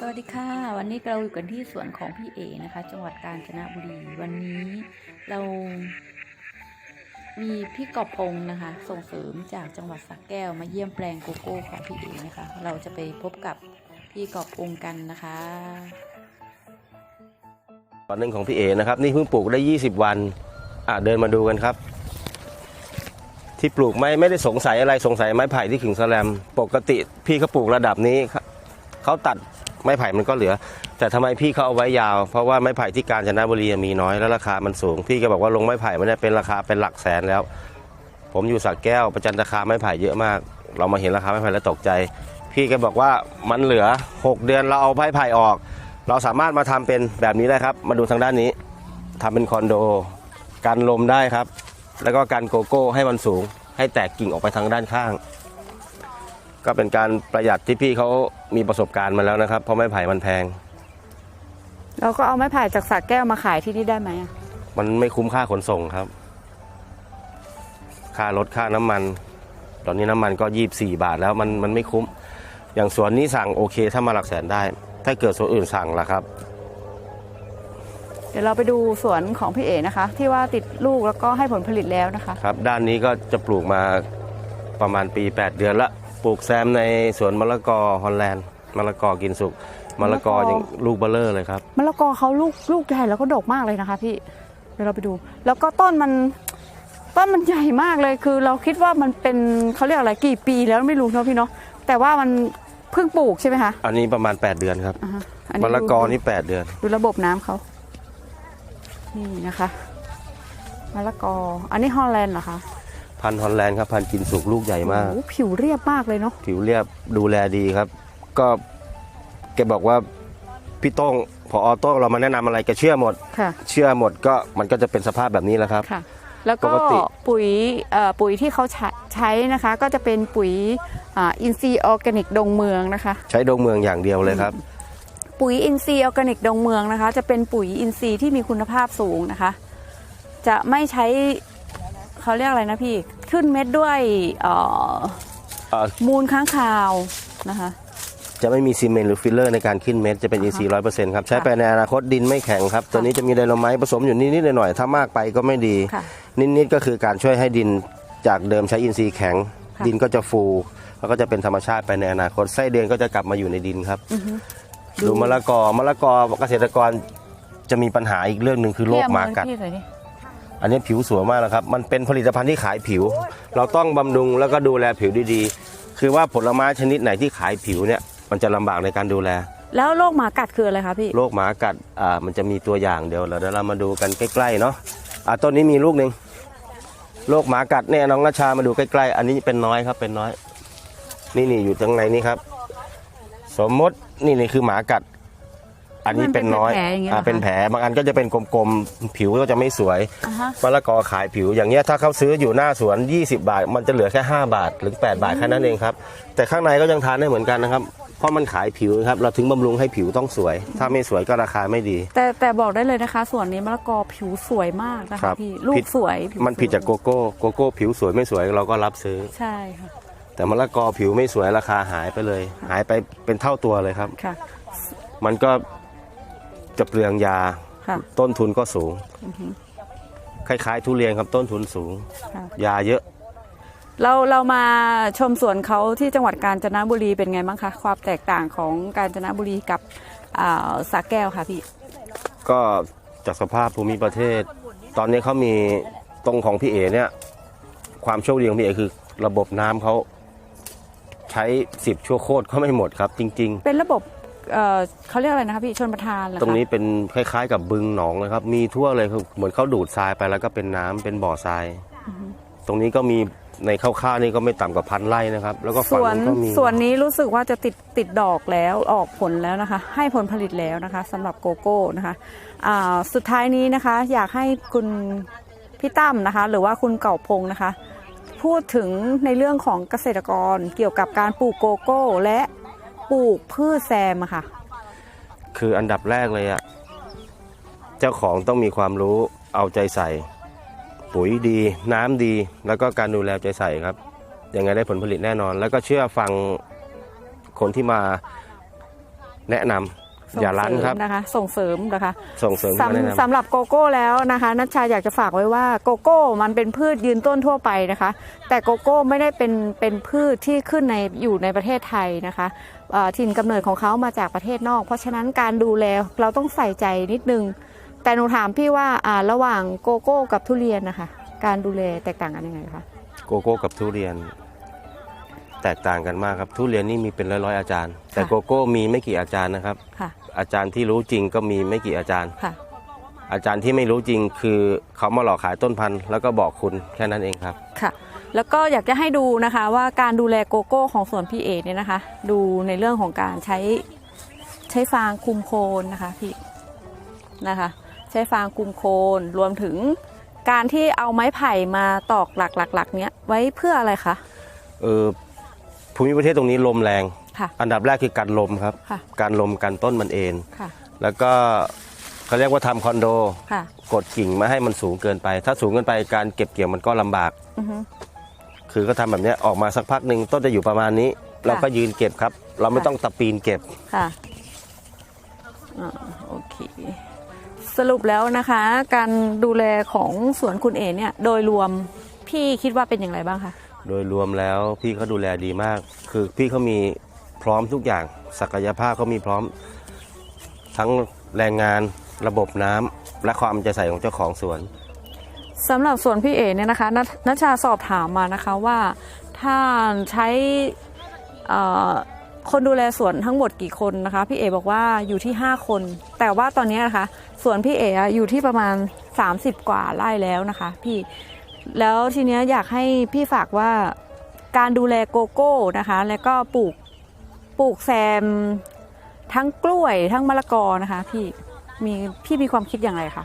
สวัสดีค่ะ วันนี้เราอยู่กันที่สวนของพี่เอนะคะ จังหวัดกาญจนบุรี วันนี้เรามีพี่กอบพงนะคะ ส่งเสริมจากจังหวัดสระแก้วมาเยี่ยมแปลงโกโก้ของพี่เอนะคะ เราจะไปพบกับพี่กอบพงกันนะคะตอนหนึ่งของพี่เอนะครับ นี่เพิ่งปลูกได้ 20 วันอะเดินมาดูกันครับ ที่ปลูกไม่ไม่ได้สงสัยอะไรสงสัยไม้ไผ่ที่ขึงสแลมปกติพี่เขาปลูกระดับนี้เขาตัด ไม้ไผ่มันก็เหลือ แต่ทำไมพี่เขาเอาไว้ยาว เพราะว่าไม้ไผ่ที่กาญจนบุรีมีน้อยแล้วราคามันสูง พี่ก็บอกว่าลงไม้ไผ่มันเนี่ยเป็นราคาเป็นหลักแสนแล้ว ผมอยู่สักแก้วประจันราคาไม้ไผ่เยอะมาก เรามาเห็นราคาไม้ไผ่แล้วตกใจ พี่ก็บอกว่ามันเหลือ 6 เดือนเราเอาไม้ไผ่ออก เราสามารถมาทำเป็นแบบนี้ได้ครับ มาดูทางด้านนี้ทำเป็นคอนโดกันลมได้ครับ แล้วก็กันโกโก้ให้มันสูง ให้แตกกิ่งออกไปทางด้านข้าง ก็เป็นการประหยัดที่พี่เขามีประสบการณ์มาแล้วนะครับ เพราะไม้ไผ่มันแพง เราก็เอาไม้ไผ่จากสระแก้วมาขายที่นี่ได้ไหมอะมันไม่คุ้มค่าขนส่งครับ ค่ารถค่าน้ำมัน ตอนนี้น้ำมันก็ยี่บสี่บาทแล้วมันมันไม่คุ้ม อย่างสวนนี้สั่งโอเค ถ้ามาหลักแสนได้ ถ้าเกิดสวนอื่นสั่งล่ะครับ เดี๋ยวเราไปดูสวนของพี่เอนะคะ ที่ว่าติดลูกแล้วก็ให้ผลผลิตแล้วนะคะ ครับ ด้านนี้ก็จะปลูกมาประมาณปี 8 เดือนละ ปลูกแซมในสวนมะละกอฮอลแลนด์มะละกอกินสุกมะละกอมะละกอยังลูกเบลเลอร์เลยครับมะละกอเขาลูกลูกใหญ่แล้วก็ดกมากเลยนะคะพี่เดี๋ยวเราไปดู แล้วก็ต้นมันต้นมันใหญ่มากเลยคือ เราคิดว่ามันเป็นเขาเรียกอะไรกี่ปีแล้วไม่รู้เนาะพี่เนาะแต่ว่ามันเพิ่งปลูกใช่ไหมคะอันนี้ประมาณ 8 เดือนครับอ่าฮะอัมะละกอดูนี่ 8 เดือน ดูระบบน้ำเขานี่นะคะมะละกออันนี้ฮอลแลนด์เหรอคะ พันธุ์ฮอลแลนด์ครับพันธุ์กินสุกลูกใหญ่มาก โอ้โหผิวเรียบมากเลยเนาะ ผิวเรียบดูแลดีครับ ก็แกบอกว่าพี่โต้งพออโต้งเรามาแนะนำอะไรแกเชื่อหมด ค่ะ เชื่อหมดก็มันก็จะเป็นสภาพแบบนี้แหละครับ ค่ะ แล้วก็ปกติ ปุ๋ยเอ่อปุ๋ยที่เขาใช้ใช้นะคะ ก็จะเป็นปุ๋ยอ่าอินทรีย์ออร์แกนิกดงเมืองนะคะ ใช้ดงเมืองอย่างเดียวเลยครับ ปุ๋ยอินทรีย์ออร์แกนิกดงเมืองนะคะ จะเป็นปุ๋ยอินทรีย์ที่มีคุณภาพสูงนะคะ จะไม่ใช้เขาเรียกอะไรนะพี่ ขึ้นเม็ดด้วยเอ่อเอ่อมูลค้างคาวนะคะ จะไม่มีซีเมนต์หรือฟิลเลอร์ในการขึ้นเม็ดจะเป็นอินทรีย์ร้อยเปอร์เซ็นต์ครับ ใช้ไปในอนาคตดินไม่แข็งครับ ตัวนี้จะมีไดโนไมต์ผสมอยู่นิดๆหน่อยๆถ้ามากไปก็ไม่ดี ค่ะนิดๆก็คือการช่วยให้ดินจากเดิมใช้อินทรีย์แข็ง ค่ะ ดินก็จะฟู แล้วก็จะเป็นธรรมชาติไปในอนาคตไส้เดือนก็จะกลับมาอยู่ในดินครับอือฮึดูมะละกอมะละกอเกษตรกรจะมีปัญหาอีกเรื่องหนึ่งคือโรคหมากัด พี่เอมือพี่หน่อยดิ อันนี้ผิวสวยมากแล้วครับ มันเป็นผลิตภัณฑ์ที่ขายผิว เราต้องบำรุงแล้วก็ดูแลผิวดีๆ คือว่าผลไม้ชนิดไหนที่ขายผิวเนี่ย มันจะลำบากในการดูแล แล้วโรคหมากัดคืออะไรคะพี่ โรคหมากัด อ่า มันจะมีตัวอย่างเดียวเดี๋ยวเรามาดูกันใกล้ๆเนาะ อ่าต้นนี้มีลูกหนึ่งโรคหมากัดเนี่ยน้องราชามาดูใกล้ๆ อันนี้เป็นน้อยครับ เป็นน้อย นี่นี่อยู่ตรงในนี้ครับ สมมตินี่นี่คือหมากัด อันนี้เป็นน้อยมันเป็นแผลอย่างเงี้ยเหรออ่าคะ เป็นแผลบางอันก็จะเป็นกลมๆผิวก็จะไม่สวยอ่าฮะมะละกอขายผิวอย่างเงี้ยถ้าเขาซื้ออยู่หน้าสวน 20 บาท มันจะเหลือแค่ 5 บาทหรือ 8 บาทแค่นั้นเองครับ แต่ข้างในก็ยังทานได้เหมือนกันนะครับ เพราะมันขายผิวครับเราถึงบำรุงให้ผิวต้องสวย ถ้าไม่สวยก็ราคาไม่ดี แต่แต่บอกได้เลยนะคะส่วนนี้มะละกอผิวสวยมากนะครัคะบพี่ลูผิกดสวยผิวมันผิดจากโกโก้โกโก้ผิวสวยไม่สวยเราก็รับซื้อ ใช่ค่ะแต่มะละกอผิวไม่สวยราคาหายไปเลย หายไปเป็นเท่าตัวเลยครับ ค่ะ มันก็ จะเปลืองยา ค่ะ ต้นทุนก็สูง อือฮึ คล้าย ๆ ทุเรียนครับต้นทุนสูง ค่ะ ยาเยอะ เราเรามาชมสวนเขาที่จังหวัดกาญจนบุรีเป็นไงบ้างคะ ความแตกต่างของกาญจนบุรีกับอ่าสระแก้วค่ะพี่ ก็จากสภาพภูมิประเทศ ตอนนี้เขามีตรงของพี่เอเนี่ย ความโชคดีของพี่เอคือระบบน้ำเขาใช้สิบชั่วโคตรก็ไม่หมดครับ จริง เป็นระบบ เอ่อเขาเรียกอะไรนะคะพี่ชนประทานเหรอๆคะตรงนี้เป็นคล้ายๆ กับบึงหนองเลยครับ มีทั่วเลยคือเหมือนเขาดูดทรายไปแล้วก็เป็นน้ำเป็นบ่อทรายอือฮึตรงนี้ก็มีในคร่าวๆนี่ก็ไม่ต่ำกว่าพันไร่นะครับ แล้วก็สฝั่งวนนู้นก็มีสวนนี้รู้สึกว่าจะติดติดดอกแล้วออกผลแล้วนะคะ ให้ผลผลิตแล้วนะคะสำหรับโกโก้นะคะอ่าสุดท้ายนี้นะคะ อยากให้คุณพี่ตั้มนะคะ หรือว่าคุณเก่าพงนะคะ พูดถึงในเรื่องของเกษตรกรเกี่ยวกับการปลูกโกโก้ และ ปลูกพืชแซมอะค่ะ คืออันดับแรกเลยอะเจ้าของต้องมีความรู้เอาใจใส่ ปุ๋ยดี น้ำดี แล้วก็การดูแลใจใส่ครับยังไงได้ผลผลิตแน่นอน แล้วก็เชื่อฟังคนที่มาแนะนำ อย่าลั้นครับส่งเสมนะคะ ส่งเสริมนะคะส่งเสริมคำแนะสำนำ สำหรับโกโก้แล้วนะคะนัชชาอยากจะฝากไว้ว่าโกโก้มันเป็นพืชยืนต้นทั่วไปนะคะ แต่โกโก้ไม่ได้เป็นเป็นพืชที่ขึ้นในอยู่ในประเทศไทยนะคะเอ่อถิ่นกำเนิดของเขามาจากประเทศนอก เพราะฉะนั้นการดูแลเราต้องใส่ใจนิดนึง แต่หนูถามพี่ว่าอ่าระหว่างโกโก้กับทุเรียนนะคะ การดูแลแตกต่างกันยังไงคะ โกโก้กับทุเรียน แตกต่างกันมากครับทุเรียนนี่มีเป็นร้อยๆอาจารย์ แต่โกโก้มีไม่กี่อาจารย์นะครับ ค่ะอาจารย์ที่รู้จริงก็มีไม่กี่อาจารย์ ค่ะ อาจารย์ที่ไม่รู้จริงคือเขามาหลอกขายต้นพันธุ์แล้วก็บอกคุณแค่นั้นเองครับ ค่ะ แล้วก็อยากจะให้ดูนะคะว่าการดูแลโกโก้ของสวนพี่เอกเนี่ยนะคะ ดูในเรื่องของการใช้ใช้ฟางคลุมโคนนะคะพี่นะคะ ใช้ฟางคลุมโคนรวมถึงการที่เอาไม้ไผ่มาตอกหลักๆๆเนี้ยไว้เพื่ออะไรคะ เออ ภูมิประเทศตรงนี้ลมแรง ค่ะอันดับแรกคือกันลมครับ ค่ะ การลมกันต้นมันเอง ค่ะ แล้วก็เขาเรียกว่าทำคอนโด ค่ะ กดกิ่งไม่ให้มันสูงเกินไป ถ้าสูงเกินไปการเก็บเกี่ยวมันก็ลำบาก อือฮึ คือก็ทำแบบเนี้ยออกมาสักพักหนึ่งต้นจะอยู่ประมาณนี้ เราก็ยืนเก็บครับ เราไม่ค่ะต้องตะปีนเก็บ ค่ะอ่าโอเค สรุปแล้วนะคะ การดูแลของสวนคุณเอเนี่ย โดยรวมพี่คิดว่าเป็นอย่างไรบ้างคะ โดยรวมแล้วพี่เขาดูแลดีมาก คือพี่เขามีพร้อมทุกอย่าง ศักยภาพเขามีพร้อม ทั้งแรงงานระบบน้ำและความใจใส่ของเจ้าของสวน สำหรับส่วนพี่เอเนี่ยนะคะนนัชชาสอบถามมานะคะว่าถ้าใช้เอ่อคนดูแลสวนทั้งหมดกี่คนนะคะ พี่เอบอกว่าอยู่ที่ 5 คน แต่ว่าตอนนี้นะคะสวนพี่เออะอยู่ที่ประมาณ 30 กว่าไร่แล้วนะคะ พี่ แล้วทีเนี้ยอยากให้พี่ฝากว่าการดูแลโกโก้นะคะ แล้วก็ปลูกปลูกแซม ทั้งกล้วยทั้งมะละกอนะคะพี่มีพี่มีความคิดอย่างไรคะ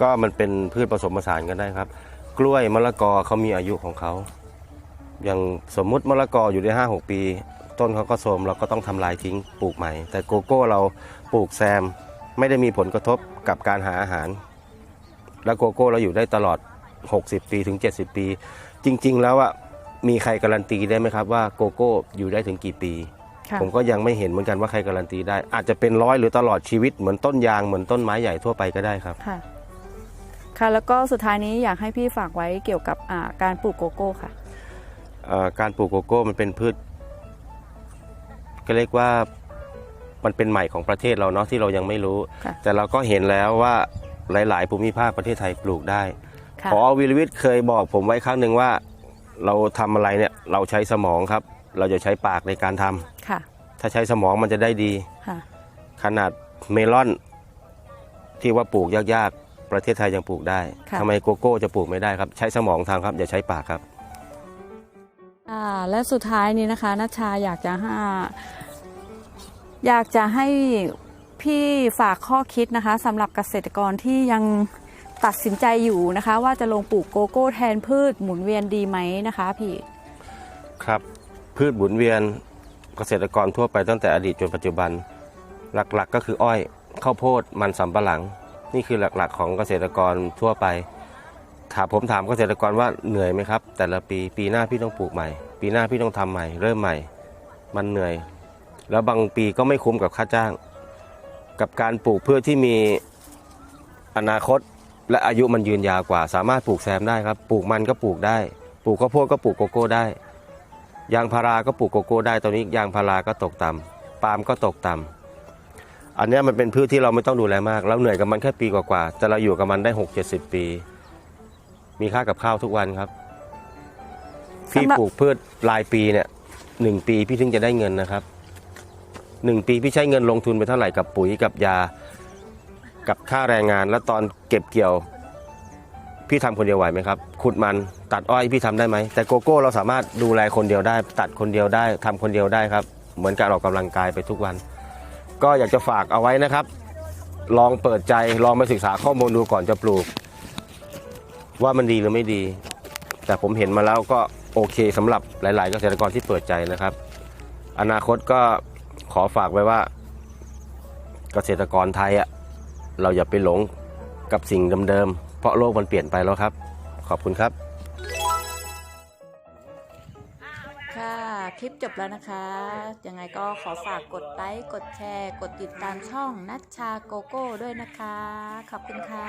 ก็มันเป็นพืชผสมผสานกันได้ครับ กล้วยมะละกอเขามีอายุของเขาอย่างสมมุติมะละกออยู่ได้ห้าหกปี ต้นเขาก็โทรมเราก็ต้องทำลายทิ้งปลูกใหม่ แต่โกโก้เราปลูกแซม ไม่ได้มีผลกระทบกับการหาอาหาร แล้วโกโก้เราอยู่ได้ตลอด 60 ปีถึง 70 ปี จริง ๆ แล้วอะมีใครการันตีได้ไหมครับว่าโกโก้อยู่ได้ถึงกี่ปีค่ะผมก็ยังไม่เห็นเหมือนกันว่าใครการันตีได้ อาจจะเป็นร้อยหรือตลอดชีวิตเหมือนต้นยางเหมือนต้นไม้ใหญ่ทั่วไปก็ได้ครับค่ะค่ะแล้วก็สุดท้ายนี้อยากให้พี่ฝากไว้เกี่ยวกับอ่าการปลูกโกโก้ค่ะเอ่อการปลูกโกโก้มันเป็นพืชก็เรียกว่ามันเป็นใหม่ของประเทศเราเนาะที่เรายังไม่รู้ค่ะแต่เราก็เห็นแล้วว่าหลาย ๆ ภูมิภาคประเทศไทยปลูกได้ค่ะ พอวิรวิทย์เคยบอกผมไว้ครั้งหนึ่งว่า เราทำอะไรเนี่ยเราใช้สมองครับ เราจะใช้ปากในการทำค่ะ ถ้าใช้สมองมันจะได้ดีค่ะขนาดเมลอน ที่ว่าปลูกยากๆ ประเทศไทยยังปลูกได้ค่ะทำไมโกโก้จะปลูกไม่ได้ครับ ใช้สมองทำครับอย่าใช้ปากครับอ่าและสุดท้ายนี้นะคะนัชชาอยากจะให้อยากจะให้พี่ฝากข้อคิดนะคะสำหรับเกษตรกรที่ยัง ตัดสินใจอยู่นะคะ ว่าจะลงปลูกโกโก้แทนพืชหมุนเวียนดีไหมนะคะพี่ครับพืชหมุนเวียนเกษตรกรทั่วไปตั้งแต่อดีตจนปัจจุบัน หลักๆก็คืออ้อยข้าวโพดมันสำปะหลัง นี่คือหลักๆ ของเกษตรกรทั่วไปถามผมถามเกษตรกรว่าเหนื่อยไหมครับ แต่ละปีปีหน้าพี่ต้องปลูกใหม่ ปีหน้าพี่ต้องทำใหม่ เริ่มใหม่ มันเหนื่อย แล้วบางปีก็ไม่คุ้มกับค่าจ้าง กับการปลูกเพื่อที่มีอนาคต และอายุมันยืนยาวกว่า สามารถปลูกแซมได้ครับ ปลูกมันก็ปลูกได้ ปลูกข้าวโพดก็ปลูกโกโก้ได้ ยางพาราก็ปลูกโกโก้ได้ตอนนี้ยางพาราก็ตกต่ำปาล์มก็ตกต่ำอันนี้มันเป็นพืชที่เราไม่ต้องดูแลมากเราเหนื่อยกับมันแค่ปีกว่าๆแต่เราอยู่กับมันได้หกเจ็ดสิบปี มีค่ากับข้าวทุกวันครับพี่ปลูกพืชรายปีเนี่ยหนึ่งปีพี่ถึงจะได้เงินนะครับหนึ่งปีพี่ใช้เงินลงทุนไปเท่าไหร่กับปุ๋ยกับยา กับค่าแรงงาน แล้วตอนเก็บเกี่ยว พี่ทำคนเดียวไหวไหมครับ ขุดมันตัดอ้อยพี่ทำได้ไหม แต่โกโก้เราสามารถดูแลคนเดียวได้ ตัดคนเดียวได้ทำคนเดียวได้ครับ เหมือนการออกกำลังกายไปทุกวัน ก็อยากจะฝากเอาไว้นะครับ ลองเปิดใจลองไปศึกษาข้อมูลดูก่อนจะปลูก ว่ามันดีหรือไม่ดี แต่ผมเห็นมาแล้วก็โอเคสำหรับหลาย ๆ เกษตรกรที่เปิดใจนะครับ อนาคตก็ขอฝากไว้ว่าเกษตรกรไทยอะ เราอย่าไปหลงกับสิ่งเดิมๆเพราะโลกมันเปลี่ยนไปแล้วครับ ขอบคุณครับ ค่ะ คลิปจบแล้วนะคะ ยังไงก็ขอฝากกดไลค์กดแชร์ กดติดตามช่องนัชชาโกโก้ด้วยนะคะ ขอบคุณค่ะ